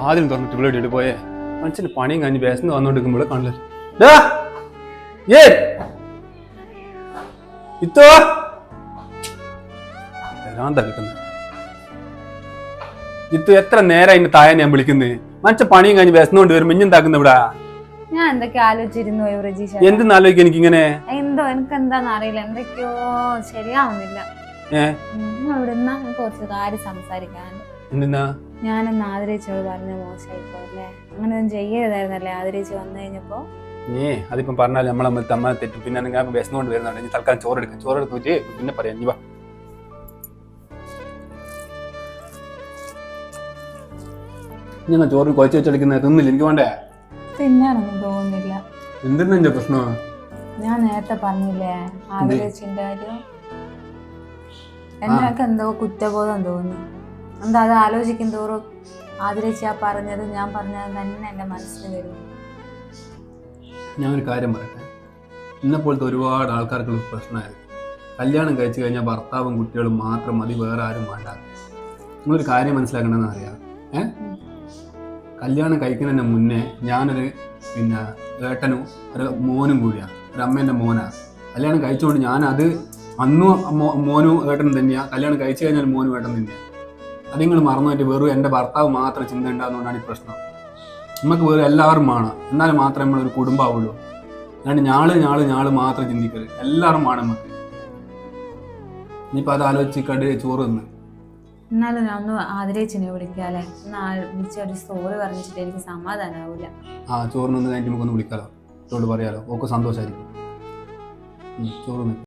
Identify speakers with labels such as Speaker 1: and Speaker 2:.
Speaker 1: ആദ്യം തുറന്നിട്ട് ഇവിടെ ഇട്ട് പോയേ. മനുഷ്യന് പണിയും കഴിഞ്ഞ് വേസന്ന് വന്നോണ്ടിരിക്കുമ്പോൾ കാണില്ല! ഏ! ഇത്തോ! ഭ്രാന്താ കിട്ടുന്നത് ഇത്തു എത്ര നേരം അതിന്റെ താഴെ ഞാൻ വിളിക്കുന്നത് മനുഷ്യ പണിയും കഴിഞ്ഞ് വ്യസനോണ്ട് വരും മിഞ്ഞുണ്ടാക്കുന്ന ഇവിടെ?
Speaker 2: ഞാൻ എന്തൊക്കെ ആലോചിച്ചിരുന്നു പ്രജീഷ
Speaker 1: എന്തെന്ന് ആലോചിക്കുക എനിക്കിങ്ങനെ?
Speaker 2: എന്തോ എനിക്ക് എന്താന്ന് അറിയില്ല. എന്തൊക്കെയോ ശരിയാവുന്നില്ല. ഏഹ് ഇവിടെ കുറച്ച് കാര്യം സംസാരിക്കാനുണ്ട്.
Speaker 1: എന്തിനാ?
Speaker 2: ഞാനെന്ന് ആദരിച്ചോട് പറഞ്ഞ മോശമായി പോയല്ലേ അങ്ങനെ ഒന്നും ചെയ്യരുതായിരുന്നല്ലേ ആദരിച്ച് വന്നു കഴിഞ്ഞപ്പോ?
Speaker 1: ഏ അതിപ്പം പറഞ്ഞാൽ നമ്മളെ നമ്മൾ തമ്മ തെറ്റും. പിന്നെ ഞാൻ വ്യസനോണ്ട് വരുന്നുണ്ട്. ഇനി തൽക്കാലം ചോറെടുക്കും ചോറെടുത്ത് വെച്ച് പിന്നെ പറയാം. നീ വാ. ഞാൻ ചോറ് കുഴച്ച് വെച്ചെടുക്കുന്ന? തിന്നില്ല. എനിക്ക് വേണ്ടേ?
Speaker 2: തിന്നാനൊന്നും തോന്നുന്നില്ല.
Speaker 1: എന്തിനാ എന്റെ പ്രശ്നം?
Speaker 2: ഞാൻ നേരത്തെ പറഞ്ഞില്ലേ ആദരിച്ചിന്റെ കാര്യം എന്നൊക്കെ എന്തോ കുറ്റബോധം തോന്നി. എന്താ അത് ആലോചിക്കും തോറും? ആദരിച്ച് ആ പറഞ്ഞത് ഞാൻ പറഞ്ഞത് തന്നെ എന്റെ മനസ്സിൽ
Speaker 1: വരുന്നു ഞാനൊരു കാര്യം പറയട്ടെ? ഇന്നെ പോലത്തെ ഒരുപാട് ആൾക്കാർക്കുള്ള പ്രശ്നമായിരുന്നു കല്യാണം കഴിച്ചു കഴിഞ്ഞാൽ ഭർത്താവും കുട്ടികളും മാത്രം മതി വേറെ ആരും വേണ്ട. നിങ്ങളൊരു കാര്യം മനസ്സിലാക്കണമെന്ന് അറിയാം. ഏ? കല്യാണം കഴിക്കുന്നതിന് മുന്നേ ഞാനൊരു പിന്നെ ഏട്ടനും ഒരു മോനും കൂടിയാണ് ഒരു അമ്മേന്റെ മോനാണ് കല്യാണം കഴിച്ചുകൊണ്ട് ഞാനത് അന്നും മോനും ഏട്ടനും തന്നെയാണ് കല്യാണം കഴിച്ചു കഴിഞ്ഞാൽ മോനും ഏട്ടൻ തന്നെയാണ് അത് നിങ്ങൾ മറന്നുപോയിട്ട് വെറും എന്റെ ഭർത്താവ് മാത്രം ചിന്ത ഉണ്ടാകുന്നതുകൊണ്ടാണ് ഈ പ്രശ്നം. നമുക്ക് വെറും എല്ലാവരും വേണം. എന്നാലും മാത്രമേ നമ്മളൊരു കുടുംബമാവുള്ളൂ. അല്ലാണ്ട് ഞാൾ ഞാൾ ഞാൾ മാത്രം ചിന്തിക്കരുത് എല്ലാവരും വേണം നമുക്ക് ഇനിയിപ്പോൾ അത് ആലോചിച്ച് കണ്ട് ചോറ് തിന്ന്.
Speaker 2: എന്നാലും ഞാൻ ഒന്ന് ആദരേച്ചിനെ വിളിക്കാല്ലേ വിളിച്ച ഒരു സ്റ്റോറി പറഞ്ഞിട്ട് എനിക്ക് സമാധാനാവൂല.
Speaker 1: ആ ചോറിനൊന്ന് കഴിഞ്ഞിട്ട് നമുക്കൊന്ന് വിളിക്കാലോ. ചോറ് പറയാലോ. ഓക്കെ സന്തോഷമായിരിക്കും ചോറ്